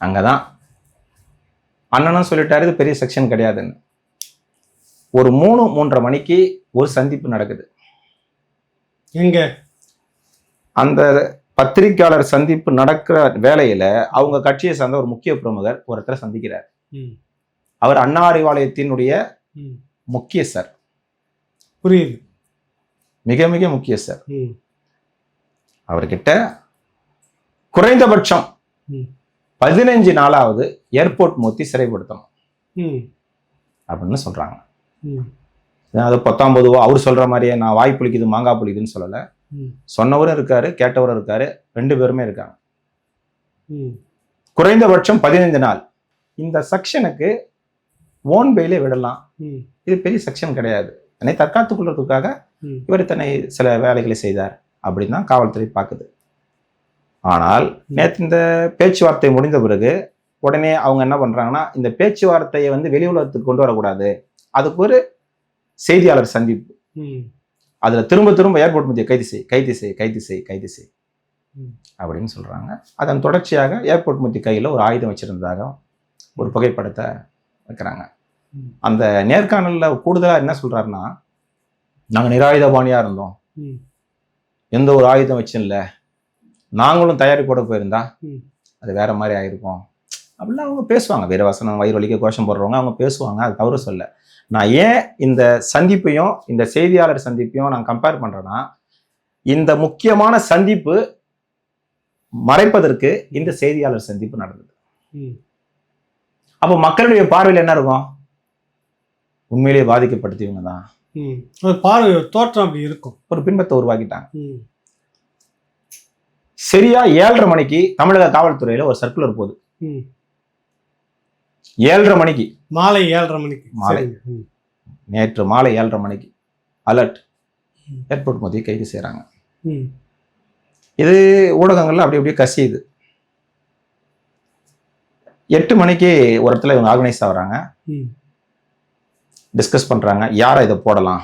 அங்கதான். அண்ணனும் சொல்லிட்டாரு இது பெரிய செக்ஷன் கிடையாதுன்னு. ஒரு மூணு மூன்றரை மணிக்கு ஒரு சந்திப்பு நடக்குது. எங்க? அந்த பத்திரிக்கையாளர் சந்திப்பு நடக்கிற வேலையில அவங்க கட்சியை சார்ந்த ஒரு முக்கிய பிரமுகர் ஒரு இடத்துல சந்திக்கிறார். அவர் அண்ணா அறிவாலயத்தினுடைய ம். முக்கியஸ்தர் புரியுது. மிக மிக முக்கியஸ்தர் ம், அவர்கிட்ட குறைந்தபட்சம். பதினஞ்சு நாளாவது ஏர்போர்ட் மூத்தி சிறைப்படுத்தணும். அப்படின்னு சொல்றாங்க. அது பத்தாம் பொதுவா அவர் சொல்ற மாதிரியே நான் வாய் புளிக்குது மாங்காய் புளிக்குதுன்னு சொல்லல. சொன்னவரும் இருக்காரு கேட்டவரும் இருக்காரு ரெண்டு பேருமே இருக்காங்க. குறைந்தபட்சம் பதினைந்து நாள். இந்த செக்ஷனுக்கு ஓன் பெயிலே விடலாம். இது பெரிய செக்ஷன் கிடையாது. தன்னை தற்காத்துக் கொள்றதுக்காக. இவர் தன்னை சில வேலைகளை செய்தார். அப்படின்னு தான் காவல்துறை பார்க்குது. ஆனால் நேற்று இந்த பேச்சுவார்த்தை முடிந்த பிறகு உடனே அவங்க என்ன பண்றாங்கன்னா இந்த பேச்சுவார்த்தையை வந்து வெளி உலகத்துக்கு கொண்டு வரக்கூடாது. அதுக்கு ஒரு செய்தியாளர் சந்திப்பு. அதுல திரும்ப திரும்ப ஏர்போர்ட் மத்திய கைது செய் கைது செய் கைது செய் கைது செய். அப்படின்னு சொல்றாங்க. அதன் தொடர்ச்சியாக ஏர்போர்ட் மத்திய கையில ஒரு ஆயுதம் வச்சிருந்ததாக ஒரு புகைப்படத்தை வைக்கிறாங்க. அந்த நேர்காணல்ல கூடுதலா என்ன சொல்றாருன்னா நாங்க நிராயுதபாணியா இருந்தோம். எந்த ஒரு ஆயுதம் வச்சும் இல்ல. நாங்களும் தயாரிப்போட போயிருந்தா. அது வேற மாதிரி ஆயிருக்கும். அப்படிலாம் அவங்க பேசுவாங்க. வீரவாசனம் வயிறு வலிக்க கோஷம் போடுறவங்க அவங்க பேசுவாங்க. அது தவறு சொல்ல. நான் ஏன் இந்த சந்திப்பையும் இந்த செய்தியாளர் சந்திப்பையும் நான் கம்பேர் பண்றேன்னா இந்த முக்கியமான சந்திப்பு மறைப்பதற்கு இந்த செய்தியாளர் சந்திப்பு நடந்தது. அப்போ மக்களுடைய பார்வையில் என்ன இருக்கும்? உண்மையிலேயே பாதிக்கப்படுத்தியவங்க தான். பார்வை தோற்றம் அப்படி இருக்கும். ஒரு பின்பத்தை உருவாக்கிட்டாங்க. சரியா ஏழரை மணிக்கு தமிழக காவல்துறையில ஒரு சர்க்குலர் போகுது. ஏழரை மணிக்கு. மாலை ஏழரை மணிக்கு. மாலை. நேற்று மாலை ஏழரை மணிக்கு. அலர்ட். ஏர்போர்ட் மத்திய கைது செய்றாங்க. ம், இது ஊடகங்கள்ல அப்படி அப்படியே கசியுது. எட்டு மணிக்கு ஒரு இடத்துல இவங்க ஆர்கனைஸ் ஆகுறாங்க. டிஸ்கஸ் பண்றாங்க. யாரை இதை போடலாம்?